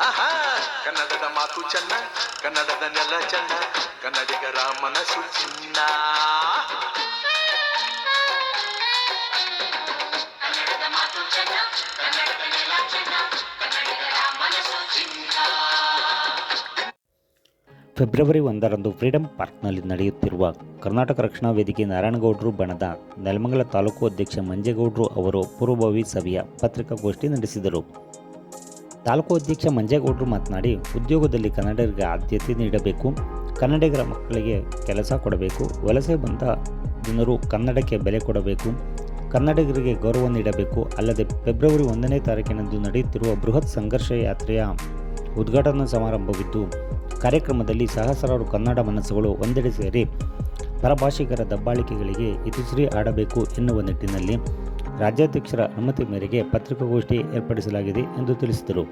ಆಹಾ ಕನ್ನಡದ ಮಾತು ಚೆನ್ನ ಕನ್ನಡದ ನೆಲ ಚೆನ್ನ ಕನ್ನಡಿಗರ ಮನಸ್ಸು ಚಿನ್ನ ಕನ್ನಡದ ಮಾತು ಚೆನ್ನ ಕನ್ನಡದ ನೆಲ ಚೆನ್ನ ಕನ್ನಡಿಗರ ಮನಸ್ಸು ಚಿನ್ನ ಫೆಬ್ರವರಿ ಒಂದರಂದು ಫ್ರೀಡಂ ಪಾರ್ಕ್ನಲ್ಲಿ ನಡೆಯುತ್ತಿರುವ ಕರ್ನಾಟಕ ರಕ್ಷಣಾ ವೇದಿಕೆ ನಾರಾಯಣಗೌಡರು ಬಣದ ನೆಲಮಂಗಲ ತಾಲೂಕು ಅಧ್ಯಕ್ಷ ಮಂಜೇಗೌಡರು ಅವರು ಪೂರ್ವಭಾವಿ ಸಭೆಯ ಪತ್ರಿಕಾಗೋಷ್ಠಿ ನಡೆಸಿದರು. ತಾಲೂಕು ಅಧ್ಯಕ್ಷ ಮಂಜೇಗೌಡರು ಮಾತನಾಡಿ, ಉದ್ಯೋಗದಲ್ಲಿ ಕನ್ನಡಿಗರಿಗೆ ಆದ್ಯತೆ ನೀಡಬೇಕು, ಕನ್ನಡಿಗರ ಮಕ್ಕಳಿಗೆ ಕೆಲಸ ಕೊಡಬೇಕು, ವಲಸೆ ಬಂದ ಜನರು ಕನ್ನಡಕ್ಕೆ ಬೆಲೆ ಕೊಡಬೇಕು, ಕನ್ನಡಿಗರಿಗೆ ಗೌರವ ನೀಡಬೇಕು. ಅಲ್ಲದೆ ಫೆಬ್ರವರಿ ಒಂದನೇ ತಾರೀಕಿನಂದು ನಡೆಯುತ್ತಿರುವ ಬೃಹತ್ ಸಂಘರ್ಷ ಯಾತ್ರೆಯ ಉದ್ಘಾಟನಾ ಸಮಾರಂಭವಿದ್ದು, ಕಾರ್ಯಕ್ರಮದಲ್ಲಿ ಸಹಸ್ರಾರು ಕನ್ನಡ ಮನಸ್ಸುಗಳು ಒಂದೆಡೆ ಸೇರಿ ಪರಭಾಷಿಗರ ದಬ್ಬಾಳಿಕೆಗಳಿಗೆ ಇತಿಶ್ರೀ ಆಡಬೇಕು ಎನ್ನುವ ನಿಟ್ಟಿನಲ್ಲಿ ರಾಜ್ಯಾಧ್ಯಕ್ಷರ ಅನುಮತಿ ಮೇರೆಗೆ ಪತ್ರಿಕಾಗೋಷ್ಠಿ ಏರ್ಪಡಿಸಲಾಗಿದೆ ಎಂದು ತಿಳಿಸಿದರು.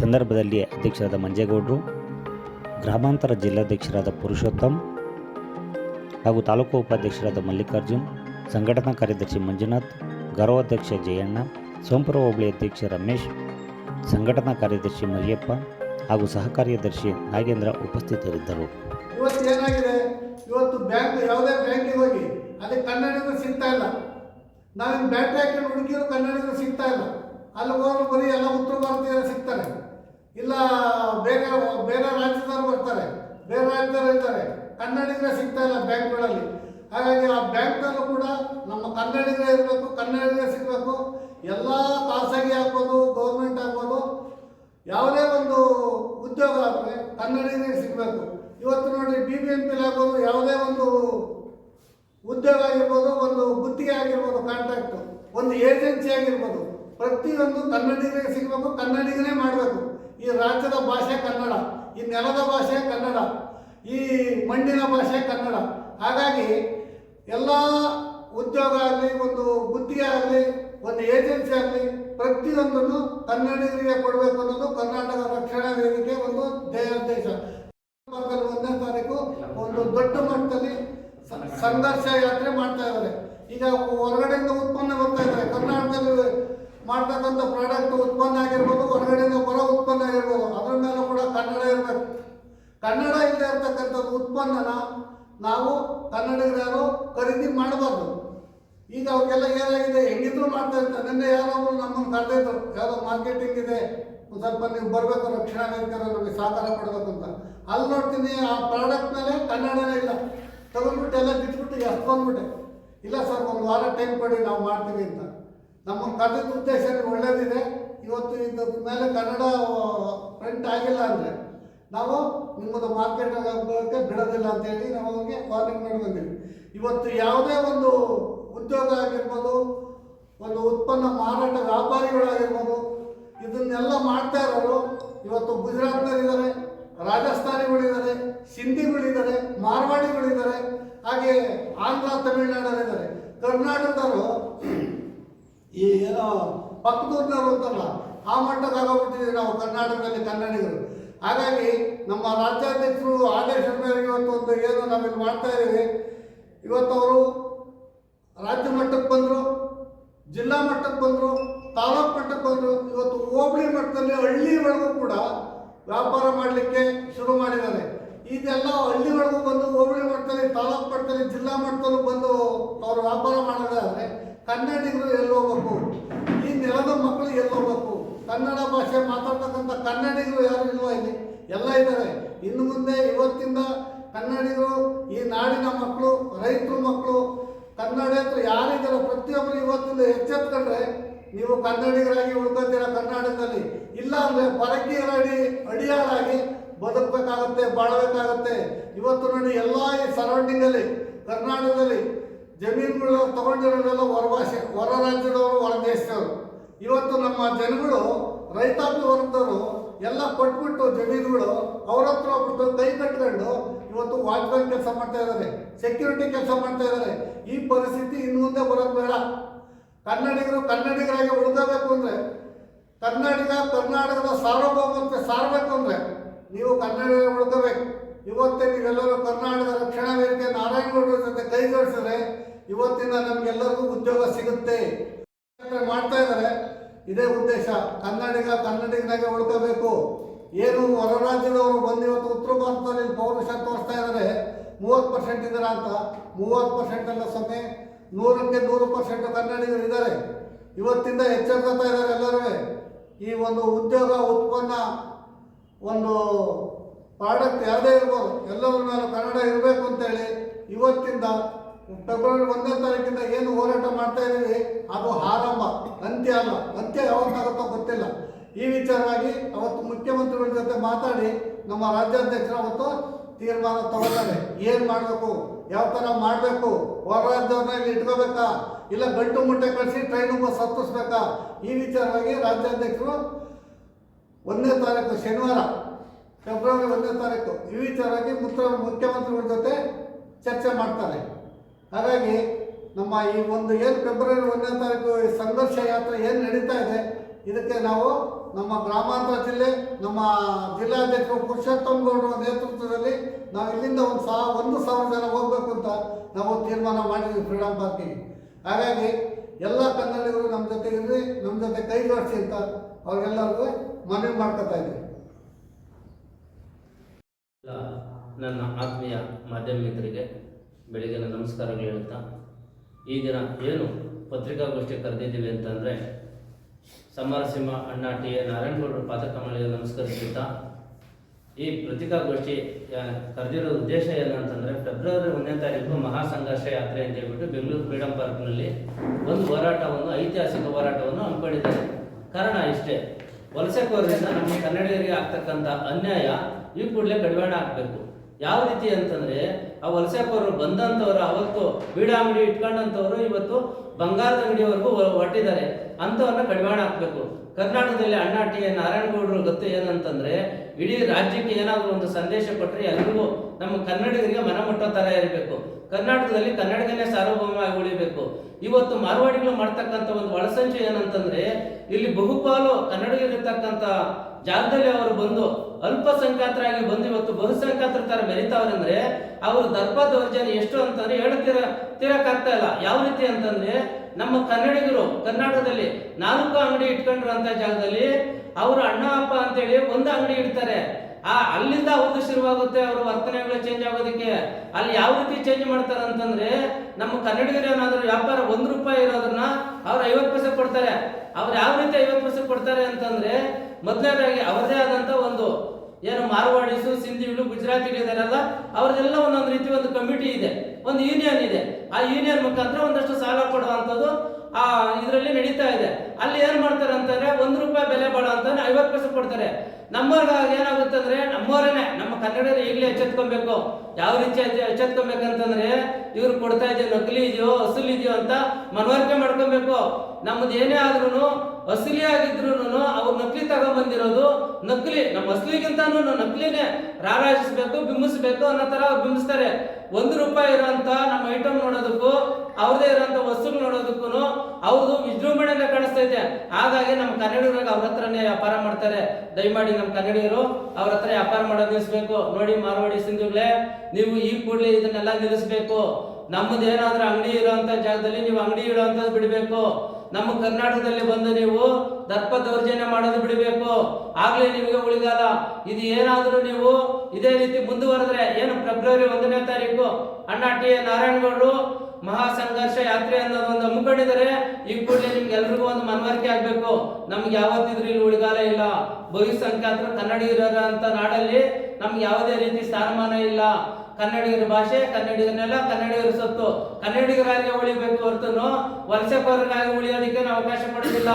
ಸಂದರ್ಭದಲ್ಲಿ ಅಧ್ಯಕ್ಷರಾದ ಮಂಜೇಗೌಡರು, ಗ್ರಾಮಾಂತರ ಜಿಲ್ಲಾಧ್ಯಕ್ಷರಾದ ಪುರುಷೋತ್ತಮ್ ಹಾಗೂ ತಾಲೂಕು ಉಪಾಧ್ಯಕ್ಷರಾದ ಮಲ್ಲಿಕಾರ್ಜುನ್, ಸಂಘಟನಾ ಕಾರ್ಯದರ್ಶಿ ಮಂಜುನಾಥ್ ಗೌರವಾಧ್ಯಕ್ಷ ಜಯಣ್ಣ ಸೋಂಪುರ ಹೋಬಳಿ ಅಧ್ಯಕ್ಷ ರಮೇಶ್, ಸಂಘಟನಾ ಕಾರ್ಯದರ್ಶಿ ಮರಿಯಪ್ಪ ಹಾಗೂ ಸಹ ಕಾರ್ಯದರ್ಶಿ ನಾಗೇಂದ್ರ ಉಪಸ್ಥಿತರಿದ್ದರು. ಇವತ್ತು ಬ್ಯಾಂಕ್, ಯಾವುದೇ ಬ್ಯಾಂಕಿಗೆ ಹೋಗಿ ಅದಕ್ಕೆ ಕನ್ನಡ ಸಿಗ್ತಾ ಇಲ್ಲ. ನಾವಿನ್ ಬ್ಯಾಂಕ್ ಹಾಕಿ ಹುಡುಗಿಯರು ಕನ್ನಡಿಗರು ಸಿಗ್ತಾ ಇಲ್ಲ. ಅಲ್ಲಿ ಹೋದ್ರೆ ಬರೀ ಎಲ್ಲ ಉತ್ತರ ಭಾರತೀಯರು ಸಿಗ್ತಾರೆ. ಇಲ್ಲ ಬೇರೆ ಬೇರೆ ರಾಜ್ಯದವರು ಬರ್ತಾರೆ. ಬೇರೆ ರಾಜ್ಯದವರು ಇರ್ತಾರೆ ಕನ್ನಡಿಗರೇ ಸಿಗ್ತಾ ಇಲ್ಲ ಬ್ಯಾಂಕ್ಗಳಲ್ಲಿ. ಹಾಗಾಗಿ ಆ ಬ್ಯಾಂಕ್ನಲ್ಲೂ ಕೂಡ ನಮ್ಮ ಕನ್ನಡಿಗರೇ ಇರಬೇಕು, ಕನ್ನಡಿಗರೇ ಸಿಗಬೇಕು. ಎಲ್ಲ ಖಾಸಗಿ ಆಗ್ಬೋದು, ಗೌರ್ಮೆಂಟ್ ಆಗ್ಬೋದು. ಯಾವುದೇ ಒಂದು ಉದ್ಯೋಗ ಆದರೆ ಕನ್ನಡಿಗರಿಗೆ ಸಿಗಬೇಕು. ಇವತ್ತು ನೋಡಿ ಬಿ ಬಿ ಎಂ ಪಿಲಿ ಆಗ್ಬೋದು, ಯಾವುದೇ ಒಂದು ಉದ್ಯೋಗ ಆಗಿರ್ಬೋದು, ಒಂದು ಗುತ್ತಿಗೆ ಆಗಿರ್ಬೋದು ಕಾಂಟ್ರಾಕ್ಟು ಒಂದು ಏಜೆನ್ಸಿ ಆಗಿರ್ಬೋದು, ಪ್ರತಿಯೊಂದು ಕನ್ನಡಿಗರಿಗೆ ಸಿಗಬೇಕು ಕನ್ನಡಿಗರೇ ಮಾಡಬೇಕು. ಈ ರಾಜ್ಯದ ಭಾಷೆ ಕನ್ನಡ, ಈ ನೆಲದ ಭಾಷೆ ಕನ್ನಡ, ಈ ಮಣ್ಣಿನ ಭಾಷೆ ಕನ್ನಡ. ಹಾಗಾಗಿ ಎಲ್ಲ ಉದ್ಯೋಗ ಆಗಲಿ, ಒಂದು ಗುತ್ತಿಗೆ ಆಗಲಿ, ಒಂದು ಏಜೆನ್ಸಿ ಆಗಲಿ, ಪ್ರತಿಯೊಂದನ್ನು ಕನ್ನಡಿಗರಿಗೆ ಕೊಡಬೇಕು ಅನ್ನೋದು ಕರ್ನಾಟಕ ರಕ್ಷಣಾ ವೇದಿಕೆ ಒಂದು ಉದ್ದೇಶ. ಒಂದನೇ ತಾರೀಕು ಒಂದು ದೊಡ್ಡ ಸಂಘರ್ಷ ಯಾತ್ರೆ ಮಾಡ್ತಾ ಇದ್ದಾರೆ. ಈಗ ಹೊರಗಡೆಯಿಂದ ಉತ್ಪನ್ನ ಬರ್ತಾ ಇದ್ದಾರೆ. ಕರ್ನಾಟಕದಲ್ಲಿ ಮಾಡ್ತಕ್ಕಂಥ ಪ್ರಾಡಕ್ಟ್ ಉತ್ಪನ್ನ ಆಗಿರ್ಬೋದು, ಹೊರಗಡೆಯಿಂದ ಬರೋ ಉತ್ಪನ್ನ ಆಗಿರ್ಬೋದು, ಅದ್ರ ಮೇಲೆ ಕೂಡ ಕನ್ನಡ ಇರಬೇಕು. ಕನ್ನಡ ಇಲ್ಲದೆ ಇರ್ತಕ್ಕಂಥದ್ದು ಉತ್ಪನ್ನನ ನಾವು ಕನ್ನಡಿಗರು ಖರೀದಿ ಮಾಡಬಾರ್ದು. ಈಗ ಅವ್ರಿಗೆಲ್ಲ ಏನಾಗಿದೆ? ಹೆಂಗಿದ್ರು ಮಾಡ್ತಾ ಇರ್ತಾರೆ. ನಿನ್ನೆ ಯಾರೋ ನಮ್ಮನ್ನು ಕರೆದಿದ್ರು. ಯಾವುದೋ ಮಾರ್ಕೆಟಿಂಗ್ ಇದೆ. ಸ್ವಲ್ಪ ನೀವು ಬರಬೇಕು, ರಕ್ಷಣಾ ವೇದಿಕೆ ನಮಗೆ ಸಹಕಾರ ಕೊಡಬೇಕು ಅಂತ. ಅಲ್ಲಿ ನೋಡ್ತೀನಿ, ಆ ಪ್ರಾಡಕ್ಟ್ ಮೇಲೆ ಕನ್ನಡನೇ ಇಲ್ಲ. ತಗೊಂಡ್ಬಿಟ್ಟು, ಎಲ್ಲ ಬಿಟ್ಬಿಟ್ಟು ಎಷ್ಟು ಬಂದ್ಬಿಟ್ಟೆ. ಇಲ್ಲ ಸರ್, ಒಂದು ವಾರ ಟೈಮ್ ಕೊಡಿ, ನಾವು ಮಾಡ್ತೀವಿ ಅಂತ. ನಮ್ಮ ಕನ್ನಡದ ಉದ್ದೇಶ ಒಳ್ಳೇದಿದೆ. ಇವತ್ತು ಇದ್ರ ಮೇಲೆ ಕನ್ನಡ ಪ್ರಿಂಟ್ ಆಗಿಲ್ಲ ಅಂದರೆ ನಾವು ನಿಮ್ಮದು ಮಾರ್ಕೆಟ್ ಆಗೋಕ್ಕೆ ಬಿಡೋದಿಲ್ಲ ಅಂತೇಳಿ ನಾವು ಅವ್ರಿಗೆ ವಾರ್ನಿಂಗ್ ಮಾಡಿ ಇವತ್ತು ಯಾವುದೇ ಒಂದು ಉದ್ಯೋಗ ಆಗಿರ್ಬೋದು, ಒಂದು ಉತ್ಪನ್ನ ಮಾರಾಟ ವ್ಯಾಪಾರಿಗಳಾಗಿರ್ಬೋದು, ಇದನ್ನೆಲ್ಲ ಮಾಡ್ತಾ ಇರೋರು ಇವತ್ತು ಗುಜರಾತ್ನಲ್ಲಿದ್ದಾರೆ. ರಾಜಸ್ಥಾನಿಗಳಿದ್ದಾರೆ, ಸಿಂಧಿಗಳಿದ್ದಾರೆ, ಮಾರ್ವಾಡಿಗಳಿದ್ದಾರೆ, ಹಾಗೆ ಆಂಧ್ರ, ತಮಿಳುನಾಡಲ್ಲಿದ್ದಾರೆ. ಕರ್ನಾಟಕದವರು ಈ, ಏನೋ ಪಕ್ಕದೂರಿನವರು ಅಂತಲ್ಲ, ಆ ಮಟ್ಟಕ್ಕೆ ಆಗೋಗ್ಬಿಟ್ಟಿದ್ದೀವಿ ನಾವು ಕರ್ನಾಟಕದಲ್ಲಿ ಕನ್ನಡಿಗರು. ಹಾಗಾಗಿ ನಮ್ಮ ರಾಜ್ಯಾಧ್ಯಕ್ಷರು ಆದೇಶದ ಮೇರೆಗೆ ಇವತ್ತು ಒಂದು ಏನು ನಾವಿಲ್ಲಿ ಮಾಡ್ತಾ ಇದ್ದೀವಿ, ಇವತ್ತು ಅವರು ರಾಜ್ಯ ಮಟ್ಟಕ್ಕೆ ಬಂದರು, ಜಿಲ್ಲಾ ಮಟ್ಟಕ್ಕೆ ಬಂದರು, ತಾಲೂಕು ಮಟ್ಟಕ್ಕೆ ಬಂದರು, ಇವತ್ತು ಹೋಬಳಿ ಮಟ್ಟದಲ್ಲಿ ಒಳಗೂ ಕೂಡ ವ್ಯಾಪಾರ ಮಾಡಲಿಕ್ಕೆ ಶುರು ಮಾಡಿದ್ದಾರೆ. ಇದೆಲ್ಲ ಹಳ್ಳಿಗಳಿಗೂ ಬಂದು ಹೋಬಳಿ ಮಟ್ಟದಲ್ಲಿ, ತಾಲೂಕು ಮಟ್ಟದಲ್ಲಿ, ಜಿಲ್ಲಾ ಮಟ್ಟದಲ್ಲೂ ಬಂದು ಅವರು ವ್ಯಾಪಾರ ಮಾಡೋದಾದರೆ. ಕನ್ನಡಿಗರು ಎಲ್ಲಿ ಹೋಗ್ಬೇಕು? ಈ ನೆಲದ ಮಕ್ಕಳು ಎಲ್ಲಿ ಹೋಗ್ಬೇಕು? ಕನ್ನಡ ಭಾಷೆ ಮಾತಾಡ್ತಕ್ಕಂಥ ಕನ್ನಡಿಗರು ಯಾರು ಇಲ್ವಾ ಇಲ್ಲಿ? ಎಲ್ಲ ಇದ್ದಾರೆ. ಇನ್ನು ಮುಂದೆ ಇವತ್ತಿಂದ ಕನ್ನಡಿಗರು, ಈ ನಾಡಿನ ಮಕ್ಕಳು, ರೈತರು ಮಕ್ಕಳು ಕನ್ನಡೇತರು ಯಾರಿದ್ದಾರೆ ಪ್ರತಿಯೊಬ್ಬರು ಇವತ್ತಿಂದ ಎಚ್ಚೆತ್ಕೊಂಡ್ರೆ ನೀವು ಕನ್ನಡಿಗರಾಗಿ ಉಳ್ಕೊತೀರ ಕರ್ನಾಟಕದಲ್ಲಿ? ಇಲ್ಲ ಅಂದ್ರೆ ಪರಕೀಯರಾಗಿ ಅಡಿಯಾರಾಗಿ ಬದುಕಬೇಕಾಗತ್ತೆ, ಬಾಳಬೇಕಾಗತ್ತೆ. ಇವತ್ತು ನೋಡಿ ಎಲ್ಲ ಈ ಸರೌಂಡಿಂಗಲ್ಲಿ ಕರ್ನಾಟಕದಲ್ಲಿ ಜಮೀನುಗಳು ತಗೊಂಡಿರೋರೆಲ್ಲ ಹೊರ ಭಾಷೆ, ಹೊರ ರಾಜ್ಯದವರು, ಹೊರ ದೇಶದವರು. ಇವತ್ತು ನಮ್ಮ ಜನಗಳು, ರೈತಾಪಿ ವರ್ಗದವರು ಎಲ್ಲ ಕೊಟ್ಬಿಟ್ಟು ಜಮೀನುಗಳು ಅವ್ರ ಹತ್ರ ಹೋಗ್ಬಿಟ್ಟು ಕೈ ಕಟ್ಕೊಂಡು ಇವತ್ತು ವಾಚ್ಮ್ಯಾನ್ ಕೆಲಸ ಮಾಡ್ತಾ ಇದ್ದಾರೆ ಸೆಕ್ಯೂರಿಟಿ ಕೆಲಸ ಮಾಡ್ತಾ ಇದ್ದಾರೆ. ಈ ಪರಿಸ್ಥಿತಿ ಇನ್ನು ಮುಂದೆ ಬರೋದು ಬೇಡ. ಕನ್ನಡಿಗರು ಕನ್ನಡಿಗರಾಗಿ ಉಳ್ಕೋಬೇಕು ಅಂದರೆ, ಕನ್ನಡಿಗ ಕರ್ನಾಟಕದ ಸಾರ್ವಭೌಮತ್ವ ಸಾರಬೇಕು ಅಂದರೆ ನೀವು ಕನ್ನಡ ಉಳ್ಕೋಬೇಕು ಇವತ್ತೇ ನೀವೆಲ್ಲರೂ ಕರ್ನಾಟಕದ ರಕ್ಷಣಾ ವೇದಿಕೆ ನಾರಾಯಣಗೌಡರ ಜೊತೆ ಕೈ ಜೋಡಿಸಿದ್ರೆ ಇವತ್ತಿನ ನಮಗೆಲ್ಲರಿಗೂ ಉದ್ಯೋಗ ಸಿಗುತ್ತೆ ಮಾಡ್ತಾ ಇದ್ದಾರೆ. ಇದೇ ಉದ್ದೇಶ, ಕನ್ನಡಿಗ ಕನ್ನಡಿಗನಾಗೆ ಉಳ್ಕೋಬೇಕು ಏನು ಹೊರ ರಾಜ್ಯದವರು ಬಂದು ಇವತ್ತು ಉತ್ತರ ಭಾರತದಲ್ಲಿ ಪೌರುಷ ತೋರಿಸ್ತಾ ಇದ್ದಾರೆ, ಮೂವತ್ತು ಪರ್ಸೆಂಟ್ ಇದ್ದಾರೆ ಅಂತ. ಮೂವತ್ತು ಪರ್ಸೆಂಟ್ ಅಲ್ಲ ಸೊನ್ನೆ ನೂರಕ್ಕೆ ನೂರು ಪರ್ಸೆಂಟ್ ಕನ್ನಡಿಗರು ಇದ್ದಾರೆ. ಇವತ್ತಿಂದ ಎಚ್ಚರಿಸ್ತಾ ಇದ್ದಾರೆ ಎಲ್ಲರೂ. ಈ ಒಂದು ಉದ್ಯೋಗ ಉತ್ಪನ್ನ ಒಂದು ಪ್ರಾಡಕ್ಟ್ ಯಾವುದೇ ಇರ್ಬೋದು, ಎಲ್ಲರ ನಾನು ಕನ್ನಡ ಇರಬೇಕು ಅಂತೇಳಿ ಇವತ್ತಿಂದ ಫೆಬ್ರವರಿ ಒಂದನೇ ತಾರೀಕಿಂದ ಏನು ಹೋರಾಟ ಮಾಡ್ತಾ ಇದ್ದೀವಿ, ಅದು ಆರಂಭ, ಅಂತ್ಯ ಅಲ್ಲ. ಅಂತ್ಯ ಯಾವತ್ತಾಗುತ್ತೋ ಗೊತ್ತಿಲ್ಲ. ಈ ವಿಚಾರವಾಗಿ ಅವತ್ತು ಮುಖ್ಯಮಂತ್ರಿಗಳ ಜೊತೆ ಮಾತಾಡಿ ನಮ್ಮ ರಾಜ್ಯಾಧ್ಯಕ್ಷರು ಅವತ್ತು ತೀರ್ಮಾನ ತಗೊಳ್ತಾರೆ ಏನು ಮಾಡಬೇಕು? ಯಾವ ಥರ ಮಾಡಬೇಕು? ಹೊರ ಇಲ್ಲಿ ಇಟ್ಕೋಬೇಕಾ? ಇಲ್ಲ ಗಂಟು ಮುಟ್ಟೆ ಕಳಿಸಿ ಟ್ರೈನು ಬಸ್ ಹತ್ತಿಸ್ಬೇಕಾ ಈ ವಿಚಾರವಾಗಿ ರಾಜ್ಯಾಧ್ಯಕ್ಷರು ಒಂದನೇ ತಾರೀಕು, ಶನಿವಾರ ಫೆಬ್ರವರಿ ಒಂದನೇ ತಾರೀಕು, ಈ ವಿಚಾರವಾಗಿ ಮುತ್ರ, ಮುಖ್ಯಮಂತ್ರಿಗಳ ಜೊತೆ ಚರ್ಚೆ ಮಾಡ್ತಾರೆ. ಹಾಗಾಗಿ ನಮ್ಮ ಈ ಒಂದು ಏನು ಫೆಬ್ರವರಿ ಒಂದನೇ ತಾರೀಕು ಸಂಘರ್ಷ ಯಾತ್ರೆ ಏನು ನಡೀತಾ ಇದೆ, ಇದಕ್ಕೆ ನಾವು ನಮ್ಮ ಗ್ರಾಮಾಂತರ ಜಿಲ್ಲೆ, ನಮ್ಮ ಜಿಲ್ಲಾಧ್ಯಕ್ಷರು ಪುರುಷೋತ್ತಮ ಗೌಡರ ನೇತೃತ್ವದಲ್ಲಿ ನಾವು ಇಲ್ಲಿಂದ ಒಂದು ಸಾ ಒಂದು ಸಾವಿರ ಜನ ಹೋಗ್ಬೇಕು ಅಂತ ನಾವು ತೀರ್ಮಾನ ಮಾಡಿದ್ವಿ ಫ್ರೀಡಮ್ ಹಾಗಾಗಿ ಎಲ್ಲ ಕನ್ನಡಿಗರು ನಮ್ಮ ಜೊತೆ ಇರಲಿ ನಮ್ಮ ಜೊತೆ ಕೈ ಜೋಡಿಸಿ ಅಂತ ಅವ್ರಿಗೆಲ್ಲರಿಗೂ ಮನವಿ ಮಾಡ್ಕೊತಾ ಇದ್ವಿ. ನನ್ನ ಆತ್ಮೀಯ ಮಾಧ್ಯಮ ಮಿತ್ರರಿಗೆ ಬೆಳಗಿನ ನಮಸ್ಕಾರಗಳು ಹೇಳ್ತಾ, ಈ ದಿನ ಏನು ಪತ್ರಿಕಾಗೋಷ್ಠಿ ಕರೆದಿದ್ದೀವಿ ಅಂತಂದರೆ, ಸಮರಸಿಂಹ ಅಣ್ಣ ಟಿ ಎ ನಾರಾಯಣಗೌಡರ ಪಾದಕಮಲಿಗೆ ನಮಸ್ಕರಿಸುತ್ತಾ ಈ ಪತ್ರಿಕಾಗೋಷ್ಠಿ ಕರೆದಿರೋ ಉದ್ದೇಶ ಏನಂತಂದರೆ, ಫೆಬ್ರವರಿ ಒಂದನೇ ತಾರೀಕು ಮಹಾ ಸಂಘರ್ಷ ಯಾತ್ರೆ ಅಂತ ಹೇಳ್ಬಿಟ್ಟು ಬೆಂಗಳೂರು ಫ್ರೀಡಂ ಪಾರ್ಕ್ನಲ್ಲಿ ಒಂದು ಹೋರಾಟವನ್ನು, ಐತಿಹಾಸಿಕ ಹೋರಾಟವನ್ನು ಹಮ್ಮಿಕೊಂಡಿದ್ದಾರೆ. ಕಾರಣ ಇಷ್ಟೇ ವಲಸೆಕೋರರಿಂದ ನಮ್ಮ ಕನ್ನಡಿಗರಿಗೆ ಆಗ್ತಕ್ಕಂಥ ಅನ್ಯಾಯ ಈ ಕೂಡಲೇ ಕಡಿವಾಣ ಹಾಕಬೇಕು. ಯಾವ ರೀತಿ ಅಂತಂದ್ರೆ, ಆ ವಲಸೆಕೋರರು ಬಂದಂಥವ್ರು, ಅವತ್ತು ಬೀಡ ಅಂಗಡಿ ಇಟ್ಕೊಂಡಂಥವ್ರು ಇವತ್ತು ಬಂಗಾರದ ಅಂಗಡಿವರೆಗೂ ಹೊಟ್ಟಿದ್ದಾರೆ ಅಂಥವ್ರನ್ನ ಕಡಿವಾಣ ಹಾಕಬೇಕು. ಕರ್ನಾಟಕದಲ್ಲಿ ಅಣ್ಣಾ ಟಿ ಎ ನಾರಾಯಣಗೌಡರು ಗೊತ್ತು ಏನಂತಂದ್ರೆ ಇಡೀ ರಾಜ್ಯಕ್ಕೆ ಏನಾದರೂ ಒಂದು ಸಂದೇಶ ಕೊಟ್ಟರೆ ಎಲ್ರಿಗೂ ನಮ್ಮ ಕನ್ನಡಿಗರಿಗೆ ಮನ ಮುಟ್ಟೋ ಥರ ಇರಬೇಕು. ಕರ್ನಾಟಕದಲ್ಲಿ ಕನ್ನಡದಲ್ಲೇ ಸಾರ್ವಭೌಮವಾಗಿ ಉಳಿಬೇಕು. ಇವತ್ತು ಮಾರ್ವಾಡಿಗಳು ಮಾಡ್ತಕ್ಕಂಥ ಒಂದು ಒಳಸಂಚು ಏನಂತಂದ್ರೆ, ಇಲ್ಲಿ ಬಹುಪಾಲು ಕನ್ನಡಿಗರಿರ್ತಕ್ಕಂಥ ಜಾಗದಲ್ಲಿ ಅವರು ಬಂದು ಅಲ್ಪಸಂಖ್ಯಾತರಾಗಿ ಬಂದು ಇವತ್ತು ಬಹುಸಂಖ್ಯಾತರ ತರ ಬೆರೀತಾವ್ರೆ ಅಂದ್ರೆ, ಅವರು ದರ್ಪ ದೌರ್ಜನ್ಯ ಎಷ್ಟು ಅಂತಂದ್ರೆ ಹೇಳತ್ತಿರ ತೀರಕ್ಕಾಗ್ತಾ ಇಲ್ಲ. ಯಾವ ರೀತಿ ಅಂತಂದ್ರೆ ನಮ್ಮ ಕನ್ನಡಿಗರು ಕರ್ನಾಟಕದಲ್ಲಿ ನಾಲ್ಕು ಅಂಗಡಿ ಇಟ್ಕೊಂಡಿರುವಂತ ಜಾಗದಲ್ಲಿ ಅವರು ಅಣ್ಣ, ಅಪ್ಪ ಅಂತೇಳಿ ಒಂದು ಅಂಗಡಿ ಇಡ್ತಾರೆ. ಆ, ಅಲ್ಲಿಂದ ಅವ್ರದ್ದು ಶುರುವಾಗುತ್ತೆ ಅವ್ರ ವರ್ತನೆಗಳು ಚೇಂಜ್ ಆಗೋದಕ್ಕೆ. ಅಲ್ಲಿ ಯಾವ ರೀತಿ ಚೇಂಜ್ ಮಾಡ್ತಾರೆ ಅಂತಂದ್ರೆ, ನಮ್ಮ ಕನ್ನಡಿಗರು ಏನಾದ್ರು ವ್ಯಾಪಾರ ಒಂದ್ ರೂಪಾಯಿ ಇರೋದನ್ನ ಅವ್ರು ಐವತ್ತು ಪೈಸೆ ಕೊಡ್ತಾರೆ. ಅವ್ರು ಯಾವ ರೀತಿ ಐವತ್ತು ಪೈಸೆ ಕೊಡ್ತಾರೆ ಅಂತಂದ್ರೆ, ಮೊದಲನೇದಾಗಿ ಅವರದೇ ಆದಂತ ಒಂದು ಏನು ಮಾರ್ವಾಡಿಸು ಸಿಂಧಿಗಳು ಗುಜರಾತಿಗಳು ಇದಾರಲ್ಲ ಅವ್ರದೆಲ್ಲ ಒಂದೊಂದು ರೀತಿ ಒಂದು ಕಮಿಟಿ ಇದೆ, ಒಂದು ಯೂನಿಯನ್ ಇದೆ. ಆ ಯೂನಿಯನ್ ಮುಖಾಂತರ ಒಂದಷ್ಟು ಸಾಲ ಕೊಡುವಂಥದ್ದು, ಆ, ಇದರಲ್ಲಿ ನಡೀತಾ ಇದೆ. ಅಲ್ಲಿ ಏನ್ ಮಾಡ್ತಾರೆ ಅಂತಂದ್ರೆ, ಒಂದು ರೂಪಾಯಿ ಬೆಲೆ ಬಾಳ ಅಂತ ಐವತ್ತು ಪೈಸೆ ಕೊಡ್ತಾರೆ. ನಮ್ಮವ್ರಿಗೆ ಏನಾಗುತ್ತೆ ಅಂದ್ರೆ, ನಮ್ಮವರೇನೆ, ನಮ್ಮ ಕನ್ನಡರು ಈಗಲೇ ಎಚ್ಚೆತ್ಕೊಬೇಕು. ಯಾವ ರೀತಿ ಎಚ್ಚೆ- ಎಚ್ಚೆತ್ಕೊಬೇಕಂತಂದ್ರೆ ಇವ್ರು ಕೊಡ್ತಾ ಇದೆಯೋ ನಕಲಿ ಇದೆಯೋ, ಅಸಲು ಇದೆಯೋ ಅಂತ ಮನವರಿಕೆ ಮಾಡ್ಕೊಬೇಕು. ನಮ್ದು ಏನೇ ಆದ್ರೂ ಅಸಲಿ ಆಗಿದ್ರು ಅವ್ರು ನಕಲಿ ತಗೊಂಡ್ಬಂದಿರೋದು ನಕಲಿ ನಮ್ಮ ಅಸಲಿಗಿಂತಾನು ನಕಲಿನೇ ರಾರಾಜಿಸ್ಬೇಕು, ಬಿಂಬಿಸ್ಬೇಕು ಅನ್ನೋ ತರ ಅವ್ರು ಬಿಂಬಿಸ್ತಾರೆ. ಒಂದು ರೂಪಾಯಿ ಇರೋಂತ ನಮ್ಮ ಐಟಮ್ ನೋಡೋದಕ್ಕೂ, ಅವ್ರದೇ ಇರೋಂಥ ವಸ್ತುಗಳು ನೋಡೋದಕ್ಕೂ ಅವ್ರದ್ದು ವಿಜೃಂಭಣೆಯಿಂದ ಕಾಣಿಸ್ತಾ ಇದೆ ಹಾಗಾಗಿ ನಮ್ಮ ಕನ್ನಡಿಗರಿಗೆ ಅವ್ರ ಹತ್ರನೇ ವ್ಯಾಪಾರ ಮಾಡ್ತಾರೆ. ದಯಮಾಡಿ ನಮ್ಮ ಕನ್ನಡಿಗರು ಅವ್ರ ಹತ್ರ ವ್ಯಾಪಾರ ಮಾಡೋದು ನಿಲ್ಲಿಸ್ಬೇಕು ನೋಡಿ ಮಾರವಾಡಿ ಸಿಂಧುಗಳೇ, ನೀವು ಈ ಕೂಡಲೇ ಇದನ್ನೆಲ್ಲ ನಿಲ್ಲಿಸ್ಬೇಕು. ನಮ್ಮದೇನಾದ್ರೂ ಅಂಗಡಿ ಇರೋಂಥ ಜಾಗದಲ್ಲಿ ನೀವು ಅಂಗಡಿ ಇಡುವಂಥದ್ದು ಬಿಡಬೇಕು. ನಮ್ಮ ಕರ್ನಾಟಕದಲ್ಲಿ ಬಂದು ನೀವು ದರ್ಪ ದೌರ್ಜನ್ಯ ಮಾಡೋದು ಬಿಡಬೇಕು. ಆಗ್ಲೇ ನಿಮಗೆ ಉಳಿಗಾಲ ಇದು ಏನಾದರೂ ನೀವು ಇದೇ ರೀತಿ ಮುಂದುವರೆದ್ರೆ ಏನು ಫೆಬ್ರವರಿ ಒಂದನೇ ತಾರೀಕು? ಅಣ್ಣ ಟಿ ಎ ನಾರಾಯಣಗೌಡರು ಮಹಾ ಸಂಘರ್ಷ ಯಾತ್ರೆ ಅನ್ನೋದು ಒಂದು ಹಮ್ಮಿಕೊಂಡಿದ್ದಾರೆ ಈ ಕೂಡಲೇ ನಿಮ್ಗೆ ಎಲ್ರಿಗೂ ಒಂದು ಮನವರಿಕೆ ಆಗಬೇಕು. ನಮ್ಗೆ ಯಾವತ್ತಿದ್ರು ಇಲ್ಲಿ ಉಳಿಗಾಲ ಇಲ್ಲ. ಬಹುಸಂಖ್ಯಾತರು ಕನ್ನಡಿಗರ ಅಂತ ನಾಡಲ್ಲಿ ನಮ್ಗೆ ಯಾವುದೇ ರೀತಿ ಸ್ಥಾನಮಾನ ಇಲ್ಲ. ಕನ್ನಡಿಗರ ಭಾಷೆ ಕನ್ನಡಿಗರನ್ನೆಲ್ಲ ಕನ್ನಡಿಗರ ಸೊತ್ತು. ಕನ್ನಡಿಗರಾಗಿ ಉಳಿಬೇಕು ಹೊರತು ವಲಸೆಕೋರರಾಗಿ ಉಳಿಯೋದಕ್ಕೆ ಅವಕಾಶ ಕೊಡೋದಿಲ್ಲ